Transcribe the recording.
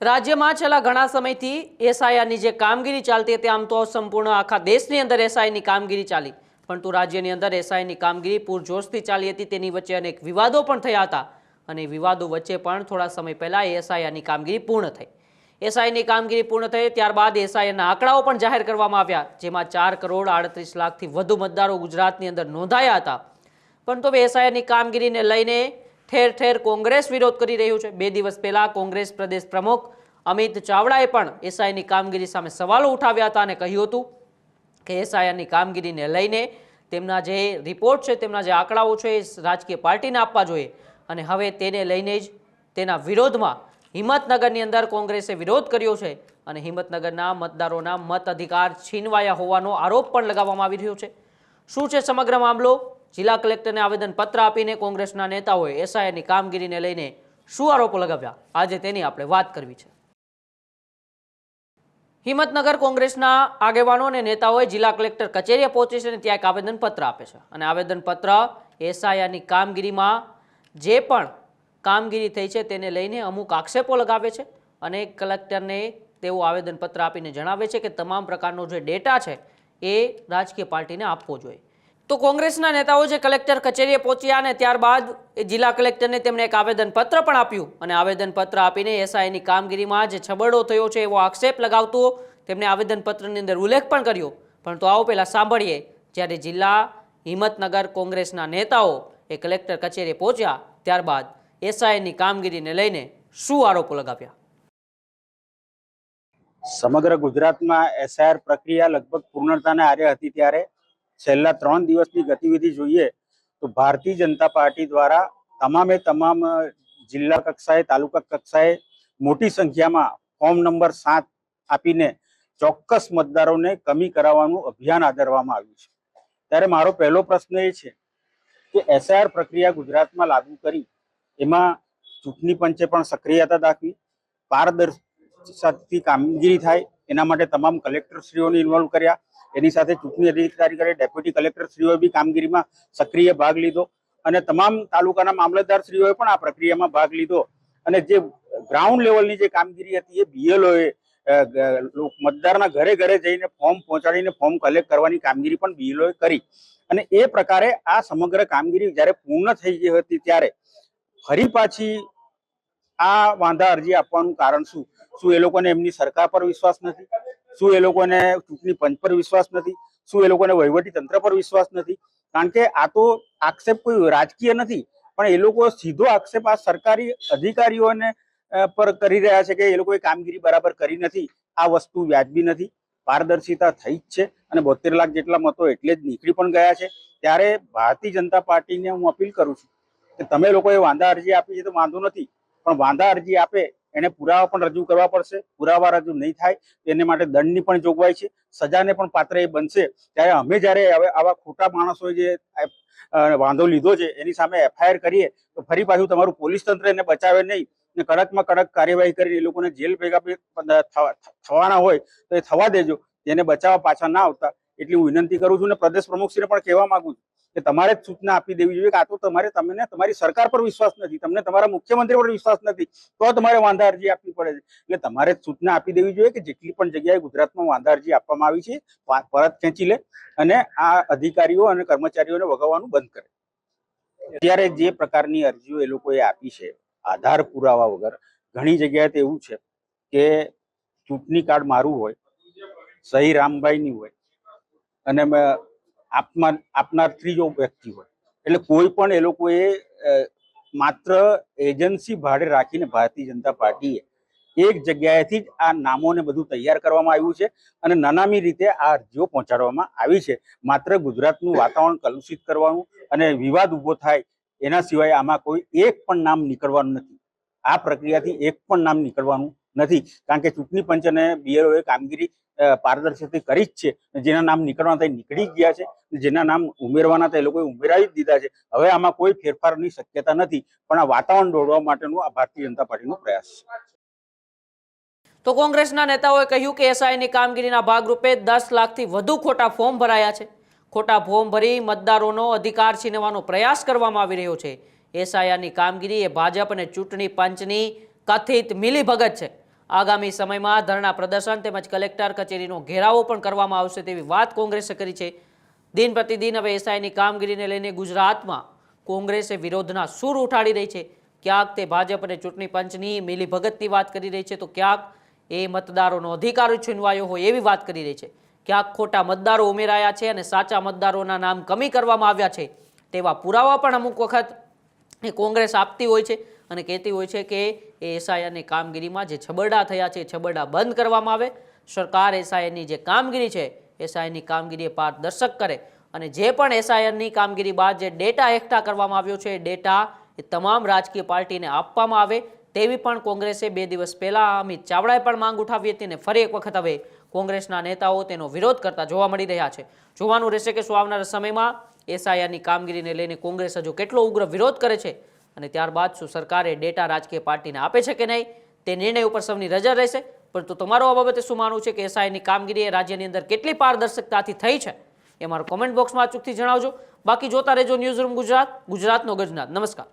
રાજ્યમાં છેલ્લા ઘણા સમયથી એસઆઈઆરની જે કામગીરી ચાલતી હતી, આમ તો સંપૂર્ણ આખા દેશની અંદર એસઆઈની કામગીરી ચાલી. પરંતુ રાજ્યની અંદર એસઆઈની કામગીરી પૂરજોશથી ચાલી હતી, તેની વચ્ચે અનેક વિવાદો પણ થયા હતા. અને વિવાદો વચ્ચે પણ થોડા સમય પહેલાં એસઆઈઆરની કામગીરી પૂર્ણ થઈ. એસઆઈની કામગીરી પૂર્ણ થઈ, ત્યારબાદ એસઆઈના આંકડાઓ પણ જાહેર કરવામાં આવ્યા, જેમાં ચાર કરોડ આડત્રીસ લાખથી વધુ મતદારો ગુજરાતની અંદર નોંધાયા હતા. પરંતુ હવે એસઆઈની કામગીરીને લઈને ઠેર ઠેર કોંગ્રેસ વિરોધ કરી રહ્યું છે. બે દિવસ પહેલા કોંગ્રેસ પ્રદેશ પ્રમુખ અમિત ચાવડાએ પણ એસઆઈની કામગીરી સામે સવાલો ઉઠાવ્યા હતા અને કહ્યું હતું કે એસઆઈઆરની કામગીરીને લઈને તેમના જે રિપોર્ટ છે, તેમના જે આંકડાઓ છે એ રાજકીય પાર્ટીને આપવા જોઈએ. અને હવે તેને લઈને જ તેના વિરોધમાં હિંમતનગરની અંદર કોંગ્રેસે વિરોધ કર્યો છે અને હિંમતનગરના મતદારોના મત અધિકાર છીનવાયા હોવાનો આરોપ પણ લગાવવામાં આવી રહ્યો છે. શું છે સમગ્ર મામલો? જિલ્લા કલેક્ટરને આવેદનપત્ર આપીને કોંગ્રેસના નેતાઓએ એસઆઈની કામગીરીને લઈને શું આરોપો લગાવ્યા? આજે તેની આપણે વાત કરવી છે. હિંમતનગર કોંગ્રેસના આગેવાનો અને નેતાઓએ જિલ્લા કલેક્ટર કચેરીએ પહોંચી છે અને ત્યાં એક આવેદનપત્ર આપે છે. અને આવેદનપત્ર એસઆઈઆરની કામગીરીમાં જે પણ કામગીરી થઈ છે તેને લઈને અમુક આક્ષેપો લગાવે છે અને કલેક્ટરને તેવું આવેદનપત્ર આપીને જણાવે છે કે તમામ પ્રકારનો જે ડેટા છે એ રાજકીય પાર્ટીને આપવો જોઈએ. તો કોંગ્રેસના નેતાઓ જે કલેક્ટર કચેરીએ પહોંચ્યા અને ત્યારબાદ એ જિલ્લા કલેક્ટરને તેમણે એક આવેદનપત્ર પણ આપ્યું. અને આવેદનપત્ર આપીને એસઆઈની કામગીરીમાં જે છબરડો થયો છે એવો આક્ષેપ લગાવતો તેમણે આવેદનપત્રની અંદર ઉલ્લેખ પણ કર્યો. પરંતુ આવો પહેલાં સાંભળીએ. જ્યારે જિલ્લા હિંમતનગર કોંગ્રેસના નેતાઓ એ કલેક્ટર કચેરીએ પહોંચ્યા, ત્યારબાદ એસઆઈની કામગીરીને લઈને શું આરોપો લગાવ્યા? સમગ્ર ગુજરાતમાં એસઆઈઆર પ્રક્રિયા લગભગ પૂર્ણતાને આરે હતી ત્યારે છેલ્લા ત્રણ દિવસની ગતિવિધિ જોઈએ તો ભારતીય જનતા પાર્ટી દ્વારા તમામે તમામ જિલ્લા કક્ષાએ, તાલુકા કક્ષાએ મોટી સંખ્યામાં ફોર્મ નંબર સાત આપીને ચોક્કસ મતદારોને કમી કરાવવાનું અભિયાન આદરવામાં આવ્યું છે. ત્યારે મારો પહેલો પ્રશ્ન એ છે કે એસઆઈઆર પ્રક્રિયા ગુજરાતમાં લાગુ કરી એમાં ચૂંટણી પંચે પણ સક્રિયતા દાખવી પારદર્શકથી કામગીરી થાય એના માટે તમામ કલેક્ટરશ્રીઓને ઇન્વોલ્વ કર્યા એની સાથે ચૂંટણી અધિકારી ડેપ્યુટી કલેક્ટરશ્રીઓએ બી કામગીરીમાં સક્રિય ભાગ લીધો. અને તમામ તાલુકાના મામલતદારશ્રીઓએ પણ આ પ્રક્રિયામાં ભાગ લીધો. અને જે ગ્રાઉન્ડ લેવલની જે કામગીરી હતી એ બીએલઓએ મતદારના ઘરે ઘરે જઈને ફોર્મ પહોંચાડીને ફોર્મ કલેક્ટ કરવાની કામગીરી પણ બીએલઓએ કરી. અને એ પ્રકારે આ સમગ્ર કામગીરી જ્યારે પૂર્ણ થઈ ગઈ હતી ત્યારે ફરી પાછી આ વાંધા અરજી આપવાનું કારણ શું? શું એ લોકોને એમની સરકાર પર વિશ્વાસ નથી? શું એ લોકોને ચૂંટણી પંચ પર વિશ્વાસ નથી? શું એ લોકોને વહીવટી તંત્ર પર વિશ્વાસ નથી? કારણ કે આ તો આક્ષેપ કોઈ રાજકીય નથી, પણ એ લોકો સીધો આક્ષેપ આ સરકારી અધિકારીઓને પર કરી રહ્યા છે કે એ લોકોએ કામગીરી બરાબર કરી નથી, આ વસ્તુ વ્યાજબી નથી, પારદર્શિતા થઈ જ છે અને બોતેર લાખ જેટલા મતો એટલે જ નીકળી પણ ગયા છે. ત્યારે ભારતીય જનતા પાર્ટીને હું અપીલ કરું છું કે તમે લોકોએ વાંધા અરજી આપી છે તો વાંધો નથી, પણ વાંધા અરજી આપે એને પુરાવા પણ રજૂ કરવા પડશે. પુરાવા રજૂ નહીં થાય એને માટે દંડની પણ જોગવાઈ છે. સજાને પણ પાત્ર એ બનશે. ત્યારે અમે જ્યારે હવે આવા ખોટા માણસોએ જે વાંધો લીધો છે, એની સામે એફઆઈઆર કરીએ, તો ફરી પાછું તમારું પોલીસ તંત્ર એને બચાવે નહીં ને કડકમાં કડક કાર્યવાહી કરી એ લોકોને જેલ ભેગા થવાના હોય તો એ થવા દેજો. એને બચાવવા પાછા ના આવતા. એટલી હું વિનંતી કરું છું ને પ્રદેશ પ્રમુખશ્રીને પણ કહેવા માંગુ છું. કે તમારે જ સૂચના આપી દેવી જોઈએ કે આ તો તમારે, તમને, તમારી સરકાર પર વિશ્વાસ નથી, તમને તમારા મુખ્યમંત્રી પર વિશ્વાસ નથી, તો તમારે વાંધા અરજી આપવી પડે છે. એટલે તમારે જ સૂચના આપી દેવી જોઈએ કે જેટલી પણ જગ્યાએ ગુજરાતમાં વાંધા અરજી આપવામાં આવી છે પરત ખેંચી લે અને આ અધિકારીઓ અને કર્મચારીઓને વગાવવાનું બંધ કરે. અત્યારે જે પ્રકારની અરજીઓ એ લોકોએ આપી છે, આધાર પુરાવા વગર, ઘણી જગ્યાએ તો એવું છે કે ચૂંટણી કાર્ડ મારું હોય, સહી રામભાઈની હોય, અને આપમાં આપનાર ત્રીજો વ્યક્તિ હોય. એટલે કોઈ પણ એ લોકોએ માત્ર એજન્સી ભાડે રાખીને ભારતીય જનતા પાર્ટીએ એક જગ્યાએથી જ આ નામોને બધું તૈયાર કરવામાં આવ્યું છે અને નનામી રીતે આ અરજીઓ પહોંચાડવામાં આવી છે. માત્ર ગુજરાતનું વાતાવરણ કલુષિત કરવાનું અને વિવાદ ઊભો થાય એના સિવાય આમાં કોઈ એક પણ નામ નીકળવાનું નથી. આ પ્રક્રિયાથી એક પણ નામ નીકળવાનું નથી. કારણ કે ચૂંટણી પંચ અને બીએલઓએ કામગીરી પારદર્શકથી કરી જ છે. જેના નામ નીકળવાના તે નીકળી ગયા છે. જેના નામ ઉમેરવાના તે લોકોએ ઉમેરાવી જ દીધા છે. હવે આમાં કોઈ ફેરફારની શક્યતા નથી. પણ આ વાતાવરણ દોડવા માટેનું આ ભારતીય જનતા પાર્ટીનો પ્રયાસ છે. તો કોંગ્રેસના નેતાઓએ કહ્યું કે એસઆઈની કામગીરીના ભાગરૂપે દસ લાખથી વધુ ખોટા ફોર્મ ભરાયા છે. ખોટા ફોર્મ ભરી મતદારોનો અધિકાર છીનવાનો પ્રયાસ કરવામાં આવી રહ્યો છે. એસઆઈઆરની કામગીરી એ ભાજપ અને ચૂંટણી પંચની કથિત મિલીભગત છે. આગામી સમયમાં ધરણા પ્રદર્શન તેમજ કલેક્ટર કચેરીનો ઘેરાવો પણ કરવામાં આવશે તેવી વાત કોંગ્રેસે કરી છે. દિન પ્રતિદિન હવે એસઆઈની કામગીરીને લઈને ગુજરાતમાં કોંગ્રેસે વિરોધના સૂર ઉઠાડી રહી છે. ક્યાંક તે ભાજપ અને ચૂંટણી પંચની મિલીભગતની વાત કરી રહી છે તો ક્યાંક એ મતદારોનો અધિકાર છીનવાયો હોય એવી વાત કરી રહી છે. ક્યાંક ખોટા મતદારો ઉમેરાયા છે અને સાચા મતદારોના નામ કમી કરવામાં આવ્યા છે તેવા પુરાવા પણ અમુક વખત એ કોંગ્રેસ આપતી હોય છે અને કહેતી હોય છે કે એ એસઆઈઆરની કામગીરીમાં જે છબરડા થયા છે એ છબરડા બંધ કરવામાં આવે. સરકાર એસઆઈઆરની જે કામગીરી છે એસઆઈની કામગીરી પારદર્શક કરે. અને જે પણ એસઆઈઆરની કામગીરી બાદ જે ડેટા એકઠા કરવામાં આવ્યો છે, એ ડેટા એ તમામ રાજકીય પાર્ટીને આપવામાં આવે. તેવી પણ કોંગ્રેસે બે દિવસ પહેલાં અમિત ચાવડાએ પણ માંગ ઉઠાવી હતી અને ફરી એક વખત હવે કોંગ્રેસના નેતાઓ તેનો વિરોધ કરતા જોવા મળી રહ્યા છે. જોવાનું રહેશે કે શું આવનારા સમયમાં એસઆઈઆરની કામગીરીને લઈને કોંગ્રેસ હજુ કેટલો ઉગ્ર વિરોધ કરે છે? અને ત્યારબાદ શું સરકારે ડેટા રાજકીય પાર્ટીને આપે છે કે નહીં, તે નિર્ણય ઉપર સૌની નજર રહેશે. પરંતુ તમારો આ બાબતે શું માનવું છે કે એસઆઈની કામગીરી એ રાજ્યની અંદર કેટલી પારદર્શકતાથી થઈ છે, એ મારો કોમેન્ટ બોક્સમાં અચૂકથી જણાવજો. બાકી જોતા રહેજો ન્યૂઝ રૂમ ગુજરાત, ગુજરાતનો ગજનાથ નમસ્કાર.